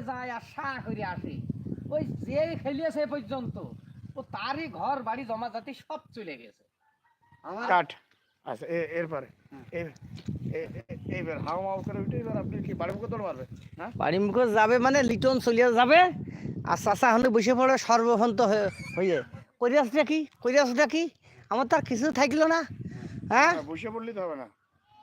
বাজারে যায় আর সা করে আসে। ওই যে খেলিয়েছে এ পর্যন্ত। ও তারই ঘর বাড়ি জমা জাতি সব চলে গেছে। আমার কাট। আচ্ছা এ- এরপরে। এ- এইবার হাও মাও করে উঠে এবার আপনি কি বাড়ি মুখে দৌড় মারবে? হ্যাঁ? বাড়ি মুখে যাবে মানে লিটন চলিয়া যাবে। আর চাচা হলে বসে পড়ে সর্বভন্ত হয়ে হয়ে। করিয়াসটা কি? করিয়াসটা কি? আমার তার কিছু থাকল না। হ্যাঁ? বসে পড়লেই তো হবে না।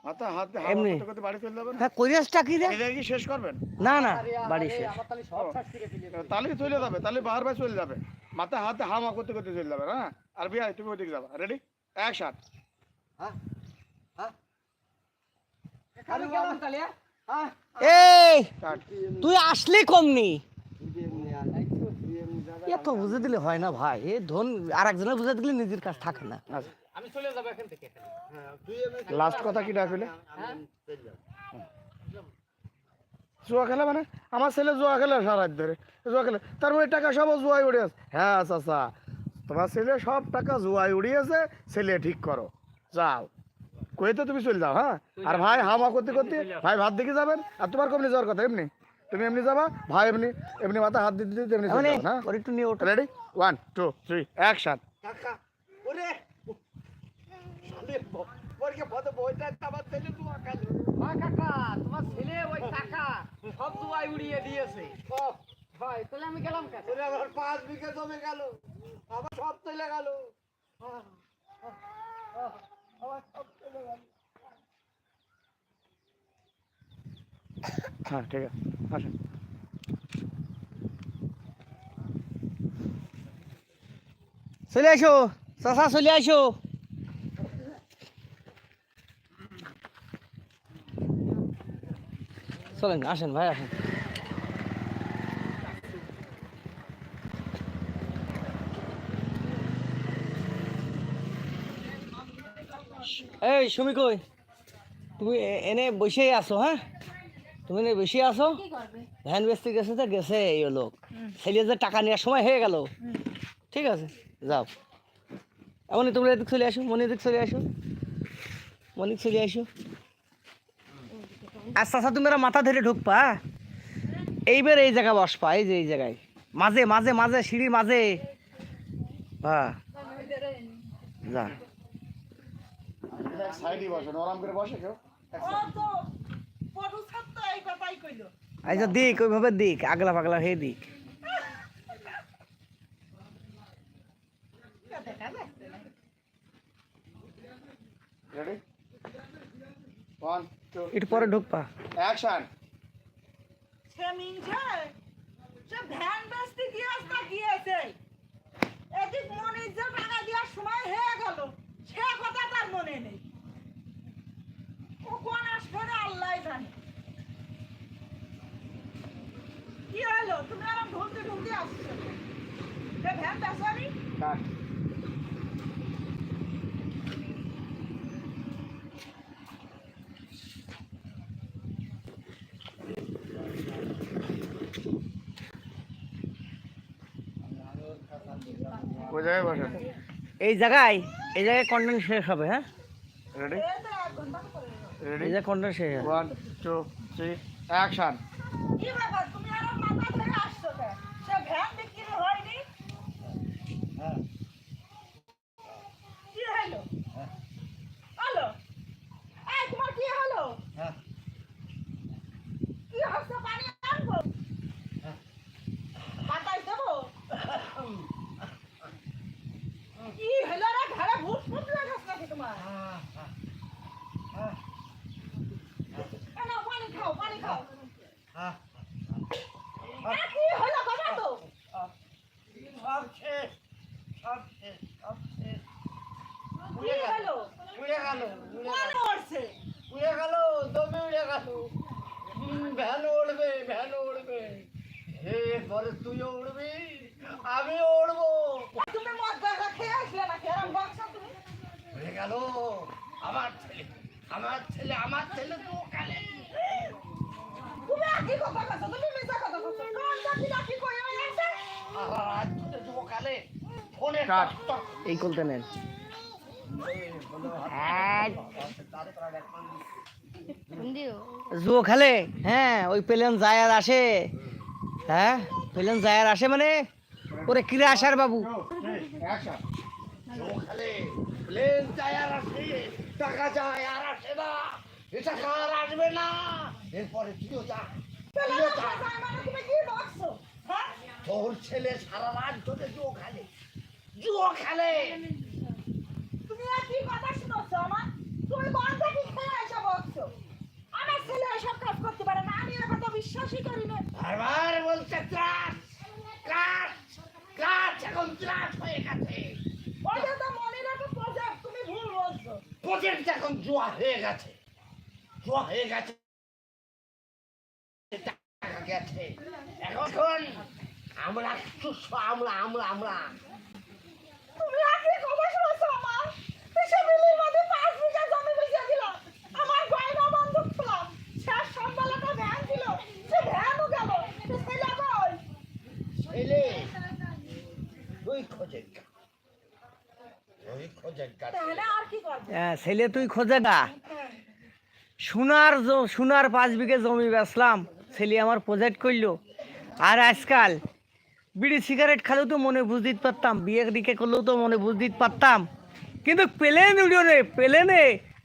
মাথা হাত এমনি। করতে করতে বাড়ি চলে যাবেন? হ্যাঁ করিয়াসটা কি রে? এটা কি শেষ করবেন? না না বাড়ি শেষ। তাহলে সব শেষ করে দিলে। তাহলে চলে যাবে? তাহলে বার বার চলে যাবে। মাথা হাতে হামা করতে করতে চলে যাবে হ্যাঁ আর বিয়া তুমি ওইদিকে যাবা। রেডি এক সাত আমি হ্যাঁ? এই তুই আসলে কমনি? এত বুঝে দিলে হয় না ভাই। এ ধন আর একজনের বুঝে দিলে নিজের কাছে থাকে না। আচ্ছা। চলে যাব এখান থেকে। হ্যাঁ লাস্ট কথা কি ডাকলে হ্যাঁ? জুয়া খেলা মানে? আমার ছেলে জুয়া খেলে সারা ধরে। জুয়া খেলে। তার মানে টাকা সব আছে হ্যাঁ আচ্ছা আচ্ছা তোমার ছেলে সব টাকা জুয়ায় উড়িয়েছে ছেলে ঠিক করো। যাও। তুমি চলে যাও হ্যাঁ? আর ভাই হামা করতে করতে ভাই ভাত দিকে যাবেন? আর তোমার কমনি যাওয়ার কথা এমনি? তুমি এমনি যাবা ভাই এমনি এমনি মাথা হাত দিতে দিতে এমনি হ্যাঁ? Ready one two three action ওরকে বড় বইটা আমার ছেলে তুই আকাল মা কাকা তোমার ছেলে ওই টাকা সব দুয়াই উড়িয়ে দিয়েছে। সব ভাই তাহলে আমি গেলাম কেন? ওরে আমার পাঁচ বিঘে জমে গেল। আমার সব চলে গেল। হ্যাঁ ঠিক আছে। আসেন। চলে আসো। চাচা চলে আসো। চলেন আসেন ভাই আসেন। এই সুমি কই? তুমি এনে বসেই আছো হ্যাঁ? তুমি এনে বসে আছো? ভ্যান বেচতে গেছে তো গেছে এই লোক। ছেলে যে টাকা নেওয়ার সময় হয়ে গেল। ঠিক আছে যাও। এমনই তোমরা এদিক চলে আসো মনে এদিক চলে আসো। মনিক চলে আসো। আচ্ছা আচ্ছা তুমি মাথা ধরে ঢুকপা? এইবার এই জায়গা বসপা এই যে এই জায়গায়। মাঝে মাঝে মাঝে সিঁড়ির মাঝে। হ্যাঁ যা। আচ্ছা দিক ওইভাবে দিক আগলা পাগলা হয়ে দিক। রেডি ওয়ান টু একটু পরে ঢুকপা অ্যাকশন সে মিনছে সে ভ্যান বেচতে গিয়েছে গিয়েছে এদিক মনির যে টাকা দেওয়ার সময় হয়ে গেল সে কথা তার মনে নেই। ও কোন আসবে না আল্লাহ জানে। কি হলো? তুমি আরাম ঢুলতে ঢুলতে আসছো। সে ভ্যান কাট জায়গায় বসেন। এই জায়গায় এই জায়গায় কন্টেন্ট শেষ হবে হ্যাঁ? রেডি করে এই রেডি জায়গায় কন্টেন্ট শেষ হবে। ওয়ান টু থ্রি অ্যাকশন কি ব্যাপার তুমি আরাম মাথা থেকে আসছো কেন সে ভ্যান বিক্রি হয়নি হ্যাঁ কি হলো হ্যালো এই তোমার কি হলো হ্যাঁ কি হচ্ছে পানি আনব বাতাস দেবো কি হলো রে ঘরে ভূত ফুট লাগাস নাকি তোমার এ নাও, পানি খাও পানি খাও হ্যাঁ এ, উড়ে গেল উড়ে গেল উড়বে ভ্যান উড়বে তুমি গেল। আমার ছেলে আমার ছেলে আমার ছেলে তো কালে তুমি একই কথা কথা তুমি মিথ্যা কথা কথা কোন জাতি নাকি কই আছে আজ তুই তো কালে ফোনে কাট। এই কলতে নেন জুয়ো খেলে? হ্যাঁ ওই প্লেন যায় আর আসে। হ্যাঁ প্লেন যায় আর আসে মানে? ওরে কিরে আসার বাবু? ওখানে প্লেন যায় আর আসে টাকা যায় আর আসে না। এ টাকা আর আসবে না। এরপরে তুইও যা। মানে হ্যাঁ? তোর ছেলে সারা রাত ধরে জুয়ো খেলে। জুয়ো খেলে। তুমি আর কি কথা শুনছো আমার? তুমি বন্ধ কি খেয়ে এসে বকছো আমার ছেলে এসব কাজ করতে পারে না আমি এর কথা বিশ্বাসই করি না। বারবার বলছে ত্রাস ত্রাস ত্রাস এখন ত্রাস হয়ে গেছে। ওটা তো মনের একটা প্রজেক্ট তুমি ভুল বলছো। প্রজেক্ট এখন জুয়া হয়ে গেছে জুয়া হয়ে গেছে টাকা গেছে। এখন আমরা আমরা আমরা আমরা তুমি আর কি কথা শুনছো আমার পিছে মিলির মধ্যে পাঁচ বিঘা জমি বেচে দিলাম আমার গয়না বন্ধক ছিলাম শেষ সন্ধ্যাবেলাটা ভ্যান ছিল সে ভ্যানও গেল সে ছেলে কই ছেলে তুই খোঁজের গা তুই খোঁজের গা তাহলে আর কি করবে হ্যাঁ ছেলে তুই খোঁজে গা। সোনার সোনার পাঁচ বিঘে জমি বেচলাম, ছেলে আমার প্রজেক্ট করল। আর আজকাল বিড়ি সিগারেট খেলেও তো মনে বুঝ দিতে পারতাম বিয়ে দিকে করলেও তো মনে বুঝ দিতে পারতাম। কিন্তু প্লেন উড়িয়ে প্লেনে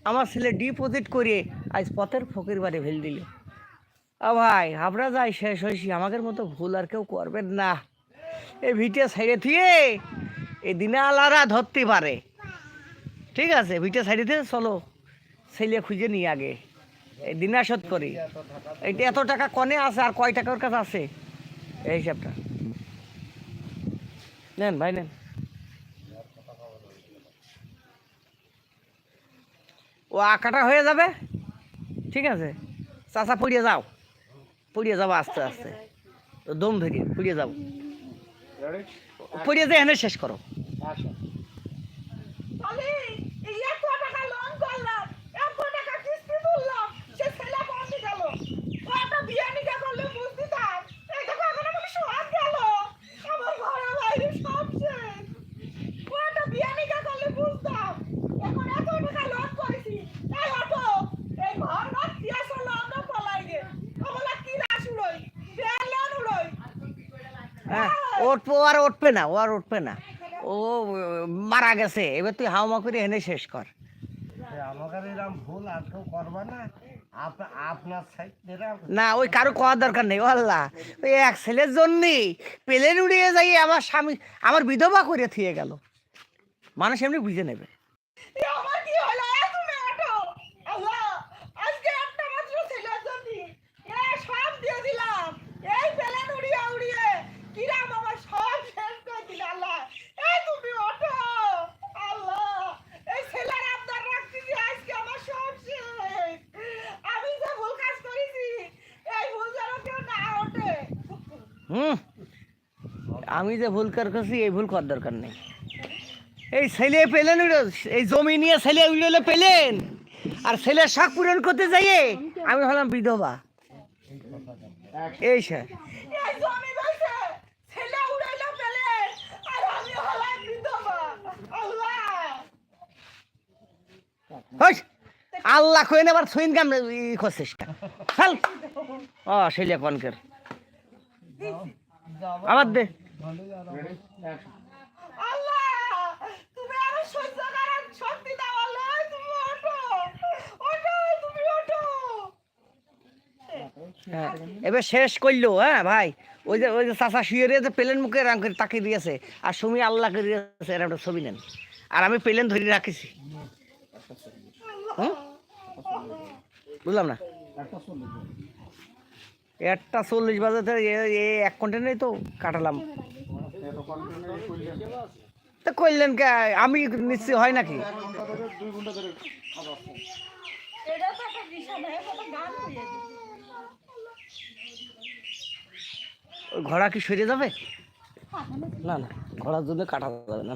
আমার ছেলে ডিপোজিট করে আজ পথের ফকির বাড়ি ফেল দিল। ভাই, আমরা যাই, শেষ হয়েছি। আমাদের মতো ভুল আর কেউ করবেন না। এই ভিটে সাইডে থুয়ে এই দিনে আলারা ধরতে পারে। ঠিক আছে ভিটে সাইডে দিয়ে চলো। ছেলে খুঁজে নিই আগে। এই দিনা শোধ করি। এইটা এত টাকা কনে আছে আর কয় টাকার কাছে আছে? এই হিসাবটা। নেন ভাই নেন। ও আঁকাটা হয়ে যাবে? ঠিক আছে। চাচা পড়িয়ে যাও। পড়িয়ে যাব আস্তে আস্তে। তো দম ধরিয়ে পড়িয়ে যাও পড়িয়ে যায় এনে শেষ করো তাহলে এই এত টাকা লোন করলাম এত টাকা কিস্তি তুললাম সে ছেলে বন্ধ গেল ও একটা বিয়ে নিকা করলে বুঝতে তার এই দেখো এখন আমার সব গেল আমার ঘরে বাইরে সব শেষ ও একটা বিয়ে নিকা করলে বুঝতাম এখন এত টাকা লোন করেছি এই অটো এই ঘর ঘর দিয়ে চলো আমরা পলাই গে আমরা কি রাস উড়ই বেল লোন উড়ই হ্যাঁ উঠবো আর উঠবে না ও আর উঠবে না। ও মারা গেছে এবার তুই হাওমা করে এনে শেষ কর। ভুল আর কেউ করবা না। আপ- আপনার সাইড এরকম না ওই কারও কওয়ার দরকার নেই আল্লাহ। ওই এক ছেলের জন্যই পেলেন উড়িয়ে যাই আমার স্বামী আমার বিধবা করে থিয়ে গেল। মানুষ এমনি বুঝে নেবে এ আমার কি হলো এ তুমি ওঠো আল্লাহ আজকে একটা মাত্র ছেলের জন্য এ সব দিয়ে দিলাম এই পেলেন উড়িয়ে উড়িয়ে কিরাম আমার সব শেষ করে দিল আল্লাহ এ তুমি ওঠো আল্লাহ এই ছেলের আবদার রাখছি যে আজকে আমার সব শেষ আমি যে ভুল কাজ করেছি এই ভুল যেন কেউ না ওঠে হুম? আমি যে ভুল কর করছি এই ভুল করার দরকার নেই। এই ছেলে পেলেন এই জমি নিয়ে ছেলে উড়ে পেলেন। আর ছেলের শখ পূরণ করতে যাইয়ে আমি হলাম বিধবা। এই স্যার। ছেলে আল্লাহ! হই, আল্লাহ কই আবার সুইন কাম ই করছিস? চল ও ছেলে কনকের আবার দে। হ্যাঁ, এবার শেষ করল হ্যাঁ ভাই। ওই যে ওই যে চাষা শুয়ে রয়েছে পেলেন মুখে রাম করে তাকিয়ে দিয়েছে আর সুমি আল্লাহ করে দিয়েছে এর একটা ছবি নেন। আর আমি পেলেন ধরে রাখিছি। হুম? বুঝলাম না? একটা চল্লিশ বাজার এ এক কন্টেনারই তো কাটালাম। তা করলেন কে, আমি নিশ্চয় হয় নাকি? ঘোড়া কি সরে যাবে? না না, ঘোড়ার জন্য কাটা যাবে না।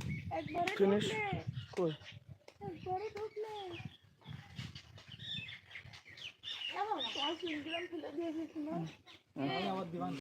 ঢুকলে। কই? আমার ঢুকলে